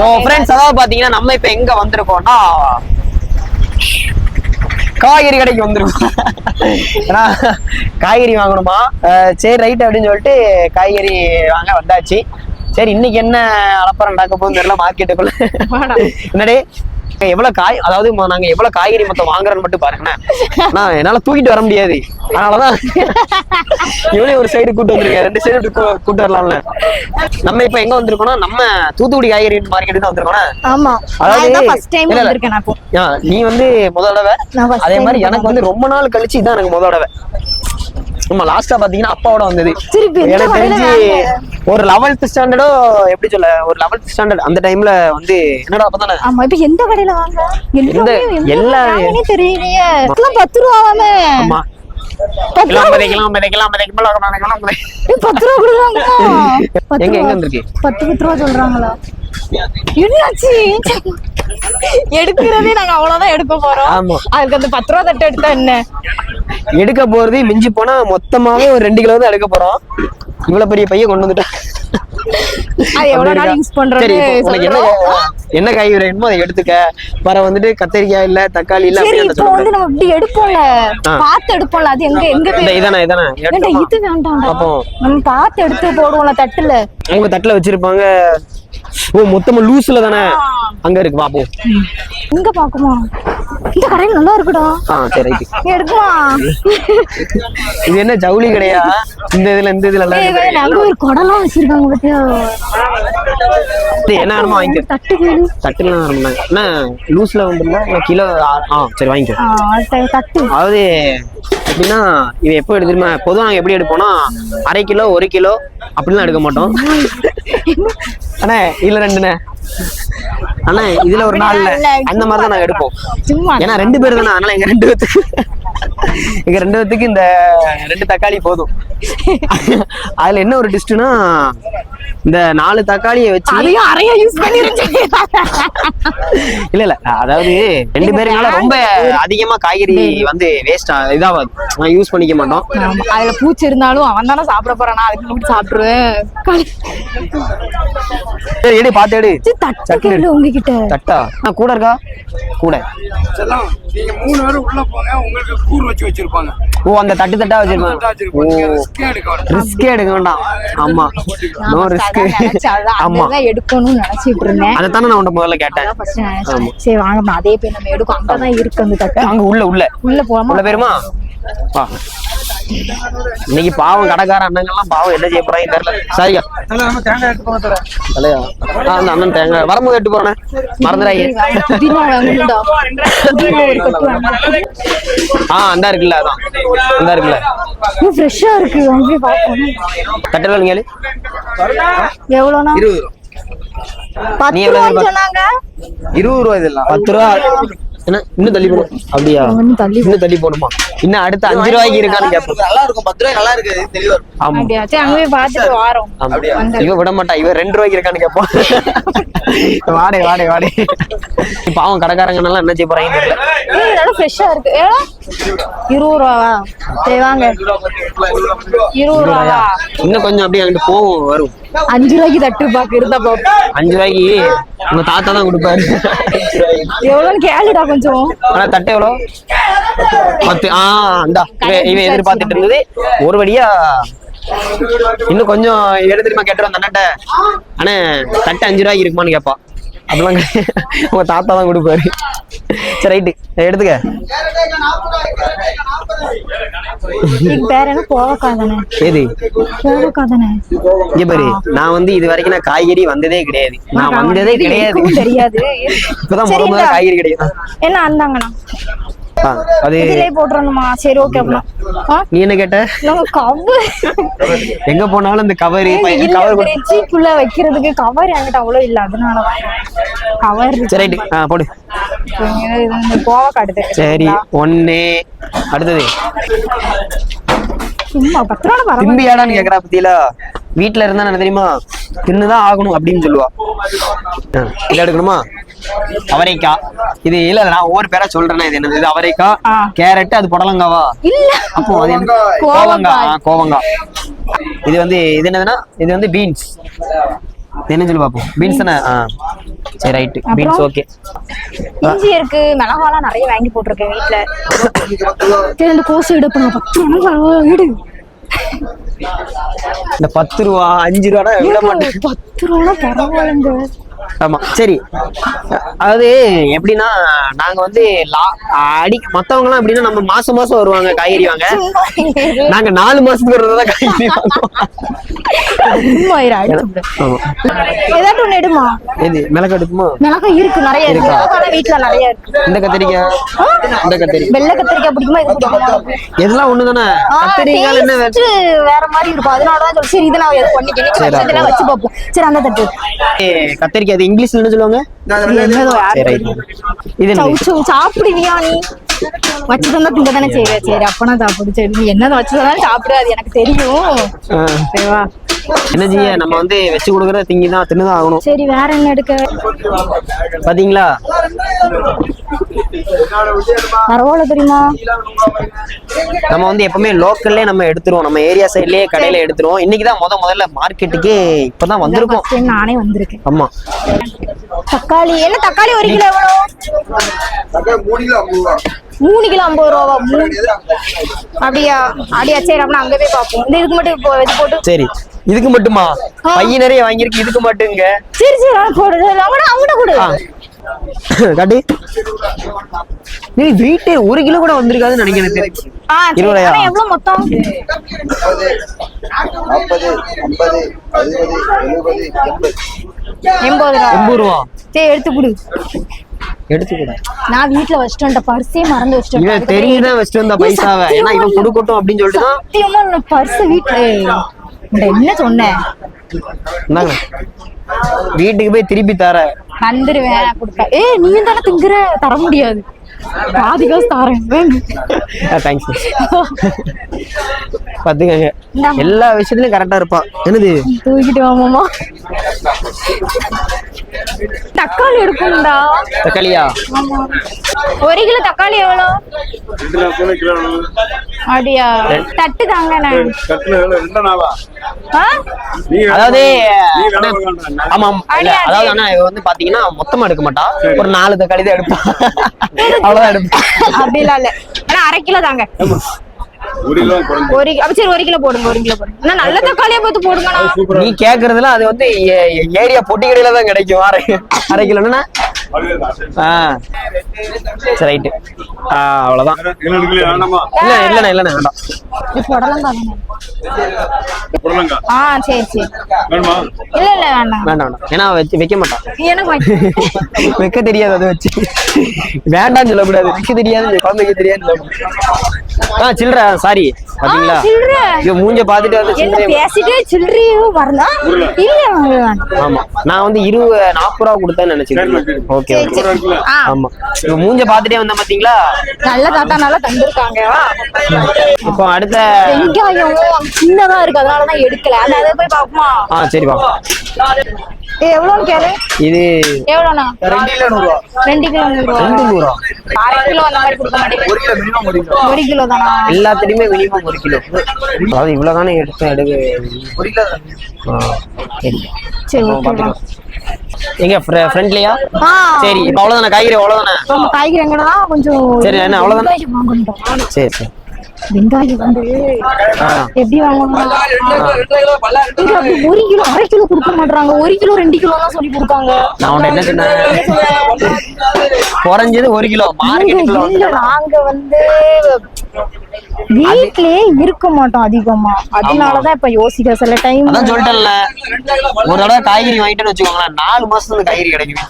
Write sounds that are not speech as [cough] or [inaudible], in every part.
So friends அதாவது பாத்தீங்கன்னா நம்ம இப்ப எங்க வந்திருக்கோம்னா காய்கறி கடைக்கு வந்திருக்கோம். ஏன்னா காய்கறி வாங்கணுமா? சரி ரைட் அப்படின்னு சொல்லிட்டு காய்கறி வாங்க வந்தாச்சு. சரி இன்னைக்கு என்ன அலப்பறம் நடக்க போகுதுன்னு தெரியல மார்க்கெட்டுக்குள்ள என்னடே? எவ்வளவு காய் அதாவது நாங்க எவ்வளவு காய்கறி மொத்தம் வாங்குறோம்னு மட்டும் பாருங்கண்ணே. ஆனா என்னால தூக்கிட்டு வர முடியாது. அதனாலதான் இவனே ஒரு சைடு கூட்டு வந்திருக்கேன். ரெண்டு சைடு கூட்டு வரலாம்ல. நம்ம இப்ப எங்க வந்திருக்கோம்னா நம்ம தூத்துக்குடி காய்கறி மார்க்கெட்டு தான் வந்திருக்கோம்னா. ஆமா. அதாவது- நான் நீ வந்து முத தடவை. நான் அதே மாதிரி எனக்கு வந்து ரொம்ப நாள் கழிச்சு இதான் எனக்கு முத தடவை. ஆமா லாஸ்டா பாத்தீங்கன்னா அப்பாவோட வந்தது. எனக்கு தெரிஞ்சு ஒரு லெவல்த் ஸ்டாண்டர்டோ எப்படி சொல்ல ஒரு லெவல்த் ஸ்டாண்டர்ட் அந்த டைம்ல வந்து என்னடா அப்பதானே ஆமா இப்ப எந்த கடையில வாங்க? எல்லாமே தெரியலையே. பத்து ஆமா. ரூபா என்னாச்சு? எடுக்கிறதே நாங்க அவ்வளவுதான் எடுக்க போறோம். ஆமா. அதுக்கு அந்த பத்து ரூபா தட்டு எடுத்தா என்ன? எடுக்க போறது மிஞ்சி போனா மொத்தமாவே ஒரு ரெண்டு கிலோ தான் எடுக்க போறோம். இவ்வளவு பெரிய பைய கொண்டு வந்துட்டா. என்ன காய் வேணுமோ அதை எடுத்துக்க. வர வந்துட்டு கத்திரிக்காய் இல்ல தக்காளி இல்ல இப்போ சொல்ல வந்து நம்ம இப்படி எடுப்போம்ல. பார்த்து எடுப்போம்ல. அது எங்க எங்க இதானே இதானே? இது வேண்டாம்டா. அப்போ நம்ம பார்த்து எடுத்து போடுவோம்ல தட்டுல. அவங்க தட்டுல வச்சிருப்பாங்க. ஓ மொத்தமா லூஸ்ல தானே. அங்க இருக்கு பாப்போம் இங்க பாக்குமா? இந்த கடையில் நல்லா இருக்குடா. ஆ சரி எடுக்குமா இது என்ன ஜவுளி கடையா? இந்த இதுல இந்த இதுல எல்லாம் அங்க ஒரு குடம்லாம் வச்சிருக்காங்க பாத்தியா? இது என்ன வேணுமோ வாங்கிக்க. தட்டு கேளு. தட்டுல வேணும்னா என்ன லூஸ்ல வந்துருந்தா இல்ல கிலோ ஆ- சரி வாங்கிக்க. தட்டு. அதாவது எப்படின்னா இது எப்போ எடுத்துருமா பொதுவாக நாங்கள் எப்படி எடுப்போம்னா அரை கிலோ ஒரு கிலோ அப்படிலாம் எடுக்க மாட்டோம். அண்ணே இதுல ரெண்டுண்ணே. அண்ணே இதுல ஒரு நாள்ல அந்த மாதிரி தான். நாங்கள் எடுப்போம் ஏன்னா ரெண்டு பேர் தானே அதனால எங்க ரெண்டு பேத்துக்கு எங்க ரெண்டு பேத்துக்கு இந்த ரெண்டு தக்காளி போதும். [laughs] அதுல என்ன ஒரு டிஸ்ட்னா இந்த நாலு தக்காளியை வச்சு அதையும் அறைய யூஸ் பண்ணிருச்சு. இல்ல இல்ல. அதாவது ரெண்டு பேருனால ரொம்ப அதிகமா காய்கறி வந்து வேஸ்ட் இதாகாது யூஸ் பண்ணிக்க மாட்டோம். அதுல பூச்சி இருந்தாலும் அவன் தானே சாப்பிட போறானா? அதுக்கு முன்னாடி சாப்பிட்டுருவேன் சரி எடு பாத்து எடு. தட்டு உங்ககிட்ட. தட்டா? ஆ, கூட இருக்கா? கூட. செல்லம் நீங்க மூணு பேரும் உள்ள போங்க. உங்களுக்கு கூர் வச்சு வச்சிருப்பாங்க. ஓ அந்த தட்டு தட்டா வச்சிருப்பாங்க. வச்சிருப்பாங்க. ரிஸ்கே எடுக்க வேண்டாம். ஆமா. நோ நான் ரிஸ்க் அதான் ஆமா. எடுக்கணும்னு நினைச்சிட்டு இருந்தேன். அதைத்தானே நான் உன்ட்ட முதல்ல கேட்டேன். சரி வாங்க நம்ம அதே போய் நம்ம எடுக்கும். அங்கதான் இருக்கு அந்த தட்டு. அங்க உள்ள உள்ள. உள்ள போலாமா? உள்ள பேருமா? இன்னைக்கு பாவம் கடைக்கார அண்ணங்கள்லாம் பாவம் என்ன செய்ய போறாங்க தெரியல. சரியா தலையா? அந்த அண்ணன் தேங்காய். வரும்போது எட்டு போறேன். மறந்துடாங்க ஆ அந்த இருக்குல்ல அதான். அந்த இருக்குல்ல. இது ஃப்ரெஷ்ஷா இருக்கு கட்டல நீங்க எவ்வளோண்ணா இருபது இருபது ரூபா இதெல்லாம். பத்து ரூபா. என்ன? இன்னும் தள்ளி போடும் அப்படியா? இன்னும் தள்ளி இன்னும் தள்ளி போடுமா? இன்னும் அடுத்து அஞ்சு ரூபாய்க்கு இருக்கான்னு கேட்போம். நல்லா இருக்கும். பத்து ரூபாய் நல்லா இருக்கு தெளிவா இருக்கும். ஆமா. அப்படியா? சரி அங்க போய் பார்த்துட்டு வாரோம். ஆமா. அந்த- இவ விட மாட்டா இவ ரெண்டு ரூபாய்க்கு இருக்கான்னு கேட்போம். [laughs] வாடே வாடே வாடே. அவன் கடைக்காரங்க எல்லாம் என்ன செய்ய போறாங்க நல்லா ஃப்ரெஷ்ஷா இருக்கு. ஏடா இருபது ரூபாவா? சரி வாங்க. இருபது ரூபாவா? இன்னும் கொஞ்சம் அப்படியே அங்கிட்டு போகும் வரும். அஞ்சு ரூபாய்க்கு தட்டு பாக்கு இருந்தா பாப்போம் அஞ்சு ரூபாய்க்கு உங்க தாத்தா தான் கொடுப்பாரு. எவ்வளோன்னு கேளுடா கொஞ்சம். ஆனா தட்டை பத்து ஆ அந்தா இவன் எதிர்பார்த்துட்டு இருந்தது. ஒரு வழியா இன்னும் கொஞ்சம் எடு தெரியுமா கேட்டுரும் அந்த அண்ணாட்ட அண்ணே தட்டு அஞ்சு ரூபாய்க்கு இருக்குமான்னு அப்படிலாம் கிடையாது. உங்க தாத்தா தான் கொடுப்பாரு. சரி ரைட்டு. எடுத்துக்க. இங்க பாரு நான் வந்து இது வரைக்கும் நான் காய்கறி வந்ததே கிடையாது. நான் வந்ததே கிடையாது. தெரியாது. இப்பதான் முத சரி, முத இந்தா. காய்கறி கிடையாது அது இதுலயே போட்டுறணுமா? சரி ஓகே அப்படின்னா. நீ என்ன கேட்ட? எங்க போனாலும் இந்த கவர் கவர் வைக்கிறதுக்கு கவர் என்கிட்ட அவ்வளவு இல்ல கவர் சரி போடு. எடுத்து சரி ஒண்ணு. அடுத்தது. சும்மா பத்து ரூபா பரவாயில்ல திம்பியாடான்னு கேக்குறா பத்தியில? வீட்டுல இருந்தா என்ன தெரியுமா? தின்னுதான் ஆகணும் அப்படின்னு சொல்லுவா. இதை எடுக்கணுமா? அவரைக்காய் இது இல்ல நான் ஒவ்வொரு பேரா சொல்றேன்னா இது என்னது? இது அவரைக்காய். கேரட் அது புடலங்காவா? இல்ல. அப்போ அது? கோவங்காய். இது வந்து இது என்னதுன்னா? இது வந்து பீன்ஸ் என்ன சொல்லி பார்ப்போம் பீன்ஸ் தானே? சரி அப்புறம்? பீன்ஸ் ஓகே இஞ்சி இருக்கு மிளகாலாம் நிறைய வாங்கி போட்டிருக்கேன் வீட்டுல சரி இந்த கோசு எடுப்பா பத்து ரூபா வீடு இந்த பத்து ரூபா அஞ்சு ரூபா விட மாட்டேன்? பத்து ரூபா பரவாயில்லைங்க. ஆமா சரி. அதாவது எப்படின்னா நாங்க வந்து அடி மத்தவங்க எல்லாம் எப்படின்னா நம்ம மாசம் மாசம் வருவாங்க காய்கறி வாங்க. நாங்க நாலு மாசத்துக்கு ஒரு தான் காய்கறி. ஏதாட்டும் ஒண்ணு எடுமா? எது மிளகு எடுக்குமா இருக்கு நிறைய இருக்கு. இருக்கா? மிளகாய் வீட்டுல நிறைய இருக்கு. இந்த கத்திரிக்காய் இந்த கத்திரிக்காய். வெள்ளை கத்திரிக்காய் பிடிக்குமா இது பிடிக்குமா? எல்லாம் ஒண்ணுதானே? ஆ, கத்திரிக்காய் என்ன வே- taste வேற மாதிரி இருக்கும். அதனாலதான் சொல்றேன். சரி இதை நான் எது பண்ணிக்க இன்னைக்கு சரி, வச்சதெல்லாம் வச்சு பார்ப்போம். சரி அந்த தட்டு. ஏய், கத்திரிக்காய் அது இங்கிலீஷ்ல என்ன சொல்லுவாங்க? இது சாப்பிடுவியா நீ? வச்சு தந்தா திங்க தானே செய்வே. சரி அப்பனா சாப்பிடு. சரி நீ என்னதை வச்சு தந்தாலும் எனக்கு தெரியும். சரிவா என்ன செய்ய நம்ம வந்து வச்சு கொடுக்குறத திங்கி தான் தின்னுதான் ஆகணும். சரி வேற என்ன எடுக்க? பாத்தீங்களா? பரவாயில்ல தெரியுமா நம்ம வந்து எப்பவுமே லோக்கல்லே நம்ம எடுத்துருவோம். நம்ம ஏரியா சைட்லயே கடையில எடுத்துருவோம். இன்னைக்கு தான் முத முதல்ல மார்க்கெட்டுக்கே இப்பதான் வந்திருக்கோம். நானே வந்திருக்கேன். ஆமா. தக்காளி என்ன தக்காளி ஒரு கிலோ எவ்வளோ? மூணு கிலோ ஐம்பது ரூபாவா? அப்படியா? அப்படியா சரி அப்ப அங்க போய் பார்ப்போம். இந்த இதுக்கு மட்டும் இது போட்டு சரி. இதுக்கு மட்டுமா? பையன் நிறைய வாங்கியிருக்கு இதுக்கு மட்டுங்க சரி சரி போடு அவங்கட அவங்கட கொடு. ஆ. [laughs] காட்டி. நீ வெயிட் ஒரு கிலோ கூட வந்திருக்காதுன்னு நினைக்கிறேன் எவ்வளவு மொத்தம் நாற்பது ஐம்பது அறுபது எழுபது எண்பது எண்பது ரூபா. சரி எடுத்து கொடு. எடுத்துக்கூட நான் வீட்டுல வச்சுட்டு பர்ஸே மறந்து வச்சுட்டு வந்துட்டேன். தெரியுதான் வச்சுட்டு வந்த பைசாவை. ஏன்னா இவன் கொடுக்கட்டும் அப்படின்னு சொல்லிட்டு சத்தியமா பர்ஸ் என்ன சொன்னேன் வீட்டுக்கு போய் திருப்பி தர. வந்துருவேன் கொடுக்க ஏய் நீ தானே திங்குற? தர முடியாது. பாதி காசு தரேன். தேங்க்ஸ் பாத்துக்கங்க. எல்லா விஷயத்துலயும் கரெக்டா இருப்பா. என்னது? தூக்கிட்டு வாமாமா தக்காளி எடுக்கணும்டா தக்காளியா? ஒரு கிலோ தக்காளி எவ்வளோ? அப்படியா? தட்டு தாங்க? அதாவது. ஆமா அதாவது அண்ணா இவ வந்து பாத்தீங்கன்னா மொத்தமா எடுக்க மாட்டா. ஒரு நாலு தக்காளி தான் எடுப்பா. அவ்வளவுதான் எடுப்பா. அப்படிலாம் இல்ல. ஆனா அரை கிலோ தாங்க. ஒரு கிலோ குறைஞ்சு. ஒரு அப்ப சரி ஒரு கிலோ போடுங்க ஒரு கிலோ போடுங்க. ஆனா நல்ல தக்காளியா பார்த்து போடுங்கண்ணா. நீ கேக்குறதுல அது வந்து ஏரியா பொட்டி கடையில தான் கிடைக்கும். அரை அரை கிலோன்னா ஆ. சரி ரைட்டு ஆ வேண்டாமா? இல்ல இல்லண்ணா இல்லண்ணா வேண்டாம். புடலங்கா தானே? புடலங்கா ஆ சரி சரி. வேணுமா? இல்ல இல்ல வேண்டாம். வேண்டாம் வேண்டாம். ஏன்னா வச்சு வைக்க மாட்டான் எனக்கு வைக்க- தெரியாது அதை வச்சு. வேண்டாம்னு சொல்லக்கூடாது. வைக்க தெரியாது குழந்தைக்கு தெரியாது ஆ சில்லற சாரி பாத்தீங்களா. ஐயோ மூஞ்ச பாத்துட்டு வந்து பேசிட்டே சில்லறையோ வரதா இல்ல. ஆமா. நான் வந்து இருபது நாற்பது ரூபா கொடுத்தேன்னு நினைச்சுக்கிறேன். Okay okay. ஆமா. இப்ப மூஞ்ச பாத்துட்டே வந்த பாத்தீங்களா? நல்ல தாத்தா நல்லா தந்திருக்காங்க. இப்போ அடுத்த வெங்காயம் சின்னதா இருக்கு அதனாலதான் எடுக்கல. அதை போய் பாப்போமா ஆ சரி வா. ஏ, எவ்வளவுன்னு கேளு. இது ரெண்டு கிலோ நூறுரூவா ரெண்டு கிலோ நூறு ரூபா. ரெண்டு நூறா? அரை கிலோ அந்த மாதிரி கொடுக்க மாட்டேங்குது ஒரு கிலோ தானா? எல்லாத்துலயுமே மினிமம் ஒரு கிலோ. அதாவது இவ்வளவுதானே எடுத்து எடுக்க ஒரு கிலோ ஆ, சரி. எங்க ஃப்ரெண்ட்லியா சரி இப்போ அவ்வளவுதானே? காய்கறி அவ்வளவுதானே? காய்கறி எங்கடா கொஞ்சம் சரி, என்ன, அவ்வளவுதானே? சரி சரி. வெங்காயம் வந்து ஆ. எப்படி வாங்கணும் ஒரு கிலோ அரை கிலோ கொடுக்க மாட்டாங்க ஒரு கிலோ ரெண்டு கிலோ தான் சொல்லி கொடுத்தாங்க. நான் என்ன சொன்னேன்? குறைஞ்சது ஒரு கிலோ. இல்ல நாங்க வந்து வீட்லயே இருக்க மாட்டோம் அதிகமா. அதனாலதான் இப்ப யோசிக்கிற சில டைம் அதான் சொல்லிட்டேன்ல. ஒரு தடவை காய்கறி வாங்கிட்டேன்னு வச்சுக்கோங்களேன் நாலு மாசத்துக்கு காய்கறி கிடைக்கும்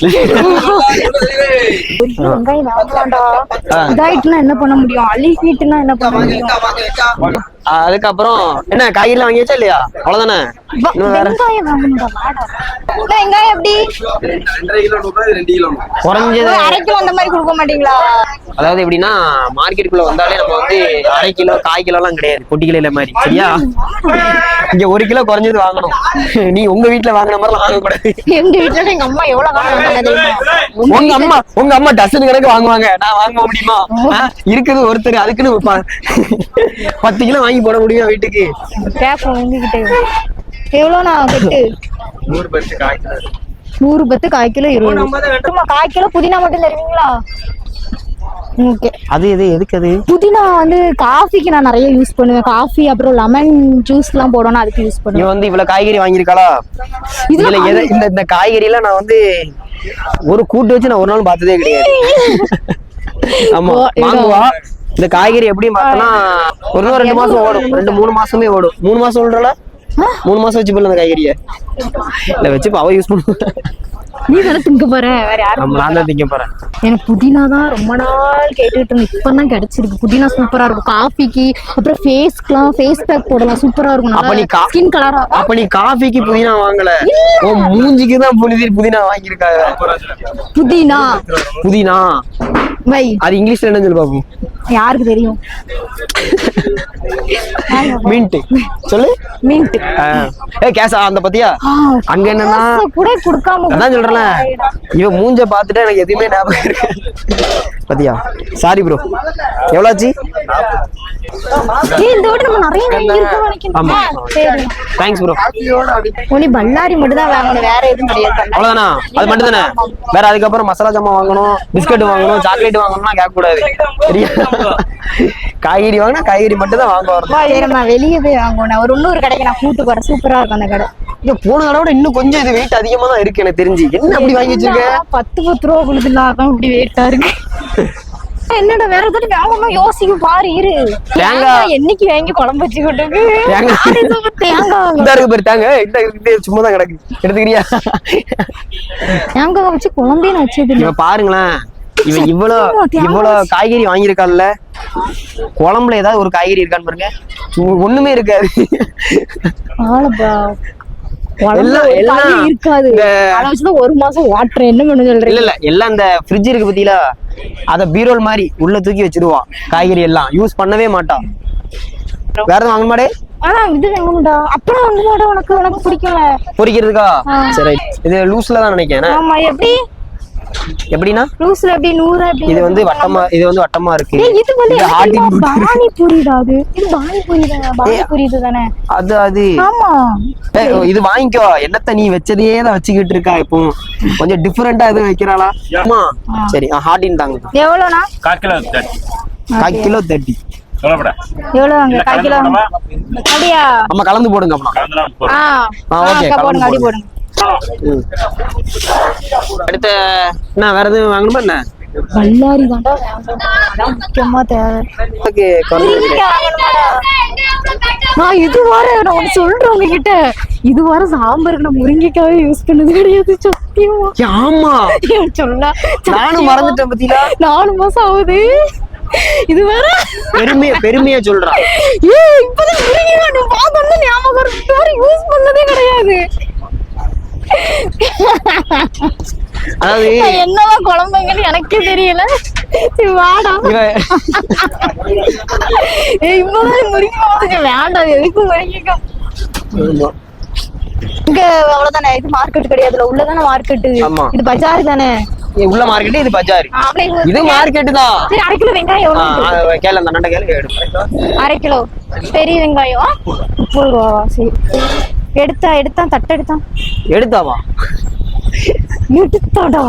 வீட்டுல வெங்காயம் வாங்கலாம்டா. இதாயிட்டுனா என்ன பண்ண முடியும்? அழுகிட்டுனா என்ன பண்ண முடியும்? அதுக்கப்புறம் என்ன காய்கறிலாம் வாங்கியாச்சா இல்லையா? அவ்வளவுதானே? வெங்காயம் எப்படி? குறைஞ்சது ஒரு அரை கிலோ அந்த மாதிரி கொடுக்க மாட்டீங்களா? அதாவது எப்படின்னா மார்க்கெட்டுக்குள்ள வந்தாலே நம்ம வந்து அரை கிலோ கால் கிலோ எல்லாம் கிடையாது. பொட்டி கிலோ மாதிரி. சரியா? இங்க ஒரு கிலோ குறைஞ்சது வாங்கணும். நீ உங்க வீட்டுல வாங்கின மாதிரிலாம் வாங்கக்கூடாது. எங்க வீட்டுல எங்க அம்மா எவ்வளவு உங்க அம்மா உங்க அம்மா டசன் கணக்கு வாங்குவாங்க. நான் வாங்க முடியுமா? இருக்குது ஒருத்தர் அதுக்குன்னு ப- பத்து கிலோ வாங்கி போட முடியும் வீட்டுக்கு? கேப்போம் உங்ககிட்ட. எவ்வளோ நான் கட்டு? நூறு நூறு பத்து கால் கிலோ இருபது சும்மா கால் கிலோ புதினா மட்டும் தருவீங்களா? அது எது எதுக்கு அது? புதினா வந்து காஃபிக்கு நான் நிறைய யூஸ் பண்ணுவேன். காஃபி அப்புறம் லெமன் ஜூஸ் எல்லாம் போடணும் அதுக்கு யூஸ் பண்ணுவேன். வந்து இவ்வளவு காய்கறி வாங்கியிருக்காளா? இதுல இந்த இந்த காய்கறி எல்லாம் நான் வந்து ஒரு கூட்டு வச்சு நான் ஒரு நாள் பார்த்ததே கிடையாது. [laughs] ஆமா இதோ. வாங்குவா. இந்த காய்கறி எப்படி பார்த்தனா ஒரு ரெண்டு மாசம் ஓடும். ரெண்டு மூணு மாசமே ஓடும். மூணு மாசம் ஓடுறல மூணு மாசம் வச்சு போல அந்த காய்கறிய? இல்ல வச்சு அவ யூஸ் பண்ணுவா. நீ தானே திங்க போற? வேற யாரும் நான் தான் திங்க போறேன். எனக்கு புதினா தான் ரொம்ப நாள் கேட்டுட்டு இருந்தேன். இப்பதான் கிடைச்சிருக்கு. புதினா சூப்பரா இருக்கும். காஃபிக்கு அப்புறம் ஃபேஸ்க்குலாம் ஃபேஸ் பேக் போடலாம். சூப்பரா இருக்கும். அப்ப நீ ஸ்கின் கலரா அப்ப நீ காஃபிக்கு புதினா வாங்கல. உன் மூஞ்சிக்கு தான் புனிதி புதினா வாங்கியிருக்காங்க. புதினா. புதினா. வை. அது இங்கிலீஷ்ல என்ன சொல்லு பாப்போம் யாருக்கு தெரியும்? மின்ட் சொல்லு. மின்ட் ஏ கேசா அந்த பத்தியா? அங்க என்னன்னா கூட கொடுக்காம அதான் சொல்றேன்ல இவன் மூஞ்ச பார்த்துட்டு எனக்கு எதுவுமே ஞாபகம் இருக்கு. பாத்தியா? சாரி ப்ரோ எவ்வளோச்சு? ஏய், இந்த விட நம்ம நிறைய வாங்கி இருக்கோம் ஆமா. நினைக்கிறேன் சரி. தேங்க்ஸ் ப்ரோ ஒன்லி பல்லாரி மட்டும் தான் வாங்கணும். வேற எதுவும் கிடையாது. அவ்வளவுதானா? அது மட்டும் தானே வேற அதுக்கப்புறம் மசாலா ஜாமான் வாங்கணும் பிஸ்கட் வாங்கணும் சாக்லேட் வாங்கணும்னா கேட்க கூடாது சரியா? காய்கறி வாங்கினா காய்கறி மட்டும் தான் வாங்க வரணும். சரி நம்ம வெளியே போய் வாங்கணும் ஒரு இன்னொரு கடைக்கு நான் கூட்டு போறேன். சூப்பரா இருக்கும் அந்த கடை. இங்க போன விட இன்னும் கொஞ்சம் இது வெயிட் அதிகமா தான் இருக்கு எனக்கு தெரிஞ்சு. என்ன அப்படி வாங்கி வச்சிருக்க? பத்து பத்து ரூபா கொடுத்துலாம் இப்படி வெயிட்டா இருக்கு. என்னடா வேற ஏதாவது வாங்கணும் யோசிக்க பாரு இரு. தேங்காய். தேங்காய் என்னைக்கு வாங்கி குழம்பு வச்சு கொண்டு தேங்காய். தேங்காய் இந்த இருக்கு பாரு தாங்க இந்த இருக்கு சும்மா தான் கிடக்கு. எடுத்துக்கிறியா? தேங்காய் வச்சு குழம்பே நான் வச்சது இவன் பாருங்களேன். இவன் இவ்வளவு இவ்வளவு காய்கறி வாங்கியிருக்கான்ல. குழம்புல ஏதாவது ஒரு காய்கறி இருக்கான்னு பாருங்க. ஒண்ணுமே இருக்காது. எல்லாம் இருக்காது. ஒரு மாசம் வாட்டுறேன் என்ன பண்ண இல்ல எல்லாம் இந்த ஃப்ரிட்ஜ் இருக்கு பத்தியில அத பீரோல் மாதிரி உள்ள தூக்கி வச்சிருவான். காய்கறி எல்லாம். யூஸ் பண்ணவே மாட்டான். வேற எதுவும் வாங்க மாட்டே? ஆனா இது வாங்கணும்டா அப்புறம் வந்து உனக்கு. உனக்கு பிடிக்கல. சரி இது லூஸ்ல தான் நினைக்கிறேன் ஆமா எப்படி? எப்படின்னா லூஸ்ல நூறு இது வந்து வட்டமா இது வந்து வட்டமா இருக்கு. இது வந்து இது எனக்கு ஹார்டின் தெரியுமா? பானி புரியுதா அது? இது பானி புரியுதா? பானி புரியுது தானே? அது அது. ஆமா. ஏய், இது வாங்கிக்கோ. என்னத்த நீ வச்சதையே தான் வச்சுக்கிட்டு இருக்கா இப்போ? கொஞ்சம் டிஃபரெண்டா எதுவும் வைக்கிறாளா? ஆமா. சரி ஹார்டின் தாங்க. எவ்வளோண்ணா? கால் கிலோ தேர்ட்டி கால் கிலோ தேர்ட்டி கலந்து அப்படி போடுங்க. அடுத்த என்ன வேற எதுவும் வாங்கணுமா என்ன வேணும் அதான் முக்கியமா தேவை. நான் இது வர நான் ஒண்ணு சொல்றேன் உங்ககிட்ட இது வர சாம்பாருக்கு நான் முருங்கைக்காவே யூஸ் பண்ணது கிடையாது சத்தியமா. ஆமா. சொல்ல நானும் மறந்துட்டேன் பத்தியா நாலு மாசம் ஆகுது. இது வேற. பெருமையா பெருமையா சொல்றான் ஏ இப்பதான் நான் பார்த்தோன்னு ஞாபகம் இருக்கு வேற யூஸ் பண்ணதே கிடையாது அதாவது என்னதான் குழம்புங்கன்னு எனக்கே தெரியல. வாடா. இப்பதான் முருங்கைக்காய் வேண்டாம் எதுக்கு ஆமா. இங்க அவ்வளவுதானே? இது மார்க்கெட் கிடையாதுல உள்ளதானே மார்க்கெட். இது பஜார் தானே? உள்ள மார்க்கெட் இது பஜார் இது மார்க்கெட் தான். சரி அரை கிலோ வெங்காயம் எவ்வளவு கேளு அந்த கேளு அரை கிலோ. பெரிய வெங்காயம். முப்பது ரூபாவா? சரி. எடுத்தா எடுத்தா தட்டு எடுத்தான் எடுத்தாவா? எடுத்தாடா?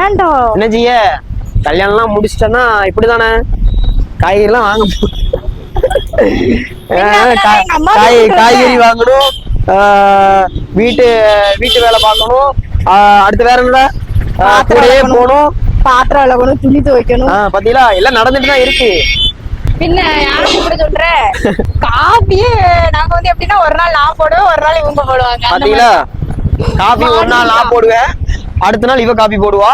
ஏன்டா? என்ன செய்ய கல்யாணம்லாம் முடிச்சிட்டேன்னா இப்படிதானே? காய்கறி எல்லாம் வாங்க காய் காய்கறி வாங்கணும். வீட்டு வீட்டு வேலை பார்க்கணும். அடுத்து வேற பாத்திரம் கூடயே. போகணும். பாத்திரம் விளக்கணும் துணி துவைக்கணும். பாத்தீங்களா? எல்லாம் நடந்துட்டு தான் இருக்கு. பின்ன யாரும் சொல்ற? [laughs] காப்பியே நாங்க வந்து எப்படின்னா ஒரு நாள் நான் போடுவேன் ஒரு நாள் இவங்க போடுவாங்க. பாத்தீங்களா? காபி ஒரு நாள் நான் போடுவேன் அடுத்த நாள் இவ காபி போடுவா.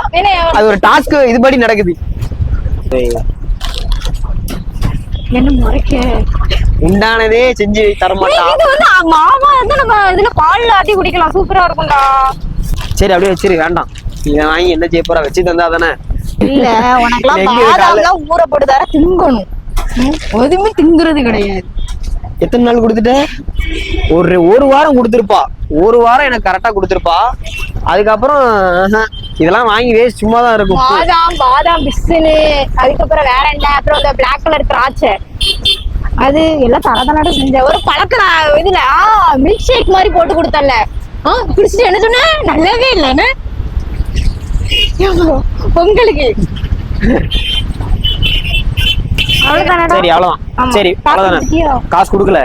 அது ஒரு டாஸ்க் இதுபடி நடக்குது. உண்டானதே செஞ்சு தர மாட்டா இது வந்து மாமா வந்து நம்ம இதுல பால்ல ஆட்டி குடிக்கலாம். சூப்பரா இருக்கும்டா. சரி அப்படியே வச்சிரு வேண்டாம். இதை வாங்கி என்ன செய்ய போறா? வச்சு தந்தா தானே. இல்ல உனக்கெல்லாம் எங்க இருக்கால? பாதாம்லாம் ஊற போட்டு தர திங்கணும். எதுவுமே திங்குறது கிடையாது. எத்தனை நாள் கொடுத்துட்ட? ஒரு ஒரு வாரம் கொடுத்துருப்பா. ஒரு வாரம் எனக்கு கரெக்டா கொடுத்துருப்பா. அதுக்கப்புறம் இதெல்லாம் வாங்கி வேஸ்ட் சும்மா தான் இருக்கும். பாதாம் பாதாம் பிஸ்னு. அதுக்கப்புறம் வேற என்ன? அப்புறம் அந்த பிளாக் கலர் திராட்சை. அது எல்லாம் தர செஞ்ச ஒரு பழக்க இதுல மில்க் ஷேக் மாதிரி போட்டு கொடுத்தல ஆ குடிச்சிட்டு என்ன சொன்ன? நல்லாவே இல்லைன்னு உங்களுக்கு சரி அவ்வளவுதான். சரி அவ்வளவுதானே? காசு கொடுக்கல.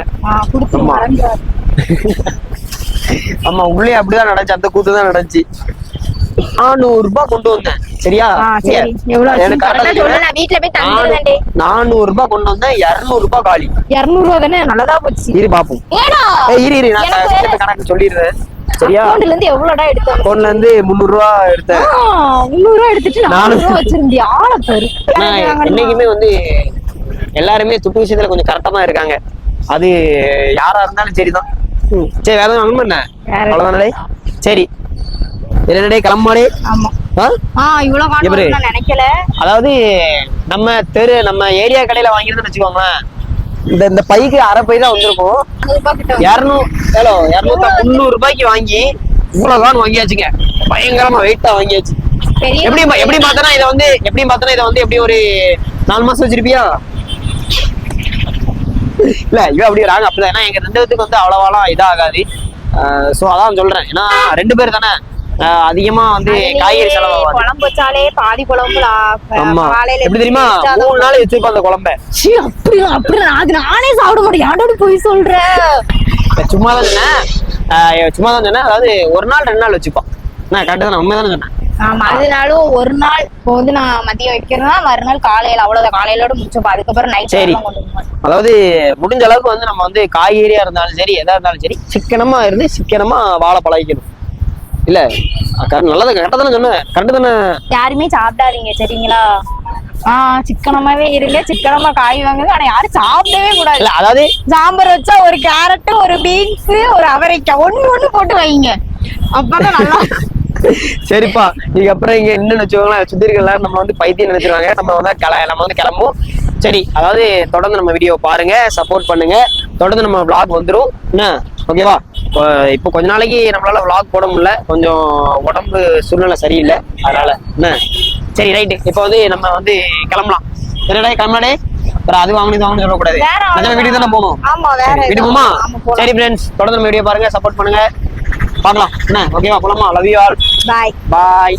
ஆமா. உள்ளே அப்படிதான் நடந்துச்சு. அந்த கூத்து தான் நடந்துச்சு. நானூறு ரூபாய் கொண்டு வந்தேன். சரியா. நானூறு ரூபாய் கொண்டு வந்தேன். இருநூறு ரூபாய் காலி. இருநூறு ரூபா தானே? நல்லதா போச்சு. இரு பாப்போம். இரு இரு. நான் கணக்கு சொல்லிடுறேன். சரியா? அக்கௌண்ட்ல இருந்து எவ்வளவுடா எடுத்தோம் அக்கௌண்ட்ல இருந்து முந்நூறு ரூபா எடுத்தேன். முந்நூறு ரூபா எடுத்துட்டு நானூறு நானூறு. ரூபா வச்சிருந்தியா? ஆள பாரு வந்து எல்லாருமே துட்டு விஷயத்துல கொஞ்சம் கரெக்டா இருக்காங்க. அது யாரா இருந்தாலும் சரிதான். சரி வேற எதுவும் அவ்வளவுதானே? சரி. என்னடே கிளம்பாடே அதாவது நம்ம தெரு நம்ம ஏரியா கடையில வாங்கிருந்தோம்னு வச்சுக்கோங்களேன். இந்த இந்த பைக்கு அரை பை தான் வந்திருக்கும். இரநூறு ஹலோ இரநூத்தி முந்நூறு ரூபாய்க்கு வாங்கி இவ்வளவு கான் வாங்கியாச்சுங்க. பயங்கரமா வெயிட்டா வாங்கியாச்சு. எப்படி எப்படி பார்த்தனா இதை வந்து எப்படி பார்த்தனா இதை வந்து எப்படி ஒரு நாலு மாசம் வச்சிருப்பியா? இல்ல இவ அப்படி வராங்க அப்படிதான். ஏன்னா எங்க ரெண்டு பேத்துக்கு வந்து அவ்வளவாலாம் இதாகாது. சோ அதான் சொல்றேன். ஏன்னா ரெண்டு பேர் தானே அதிகமா வந்து காய்கறி செலவாகாது. குழம்பு வச்சாலே பாதி குழம்புலா ஆமா. எப்படி தெரியுமா? மூணு நாள் வச்சிருப்போம் அந்த குழம்ப. சீ, அப்படி அப்படி அது நானே சாப்பிட மாட்டேன். யாரோட போய் சொல்ற? சும்மா தான் சொன்னேன். சும்மா தான் சொன்னேன். அதாவது ஒரு நாள் ரெண்டு நாள் வச்சுப்போம். நான் கரெக்டாக தான்? உண்மை தானே சொன்னேன். ஆமா அதனாலும் ஒரு நாள் இப்போ வந்து நான் மதியம் வைக்கிறேன்னா மறுநாள் காலையில அவ்வளவுதான். காலையிலோட முடிச்சோம் அதுக்கப்புறம் நைட் சரி. அதாவது முடிஞ்ச அளவுக்கு வந்து நம்ம வந்து காய்கறியா இருந்தாலும் சரி எதா இருந்தாலும் சரி சிக்கனமா இருந்து சிக்கனமா வாழ பழகிக்கணும் இல்ல நல்லது கரெக்டா தானே சொன்னேன். கரெக்ட் தானே? யாருமே சாப்பிடாதீங்க சரிங்களா? ஆஹ் சிக்கனமாவே இருங்க. சிக்கனமா காய் வாங்குங்க. ஆனா யாரும் சாப்பிடவே கூடாது. இல்ல அதாவது சாம்பார் வச்சா ஒரு கேரட் ஒரு பீன்ஸ் ஒரு அவரைக்காய். ஒண்ணு ஒண்ணு போட்டு வைங்க. அப்பதான் நல்லா சரிப்பா நீங்க அப்புறம் இங்க இன்னும் வச்சுக்கோங்களேன் சுத்தி இருக்க எல்லாரும் நம்ம வந்து பைத்தியம் நினைச்சிருவாங்க. நம்ம வந்து கிள நம்ம வந்து கிளம்புவோம். சரி அதாவது தொடர்ந்து நம்ம வீடியோ பாருங்க சப்போர்ட் பண்ணுங்க. தொடர்ந்து நம்ம vlog வந்துரும். என்ன? ஓகேவா இப்போ கொஞ்ச நாளைக்கு நம்மளால vlog போட முடியல. கொஞ்சம் உடம்பு சூழ்நிலை சரியில்லை. அதனால என்ன? சரி ரைட்டு இப்போ வந்து நம்ம வந்து கிளம்பலாம். என்னடா கிளம்பலாடே வேற அது வாங்கணும் இது வாங்கணும் சொல்லக்கூடாது. வீட்டுக்கு தானே போகணும்? வீட்டுக்கு போமா. சரி ஃப்ரெண்ட்ஸ் தொடர்ந்து நம்ம வீடியோ பாருங்க சப்போர்ட் பண்ணுங்க. பார்க்கலாம் என்ன? ஓகேவா? போலாமா? Love you all bye bye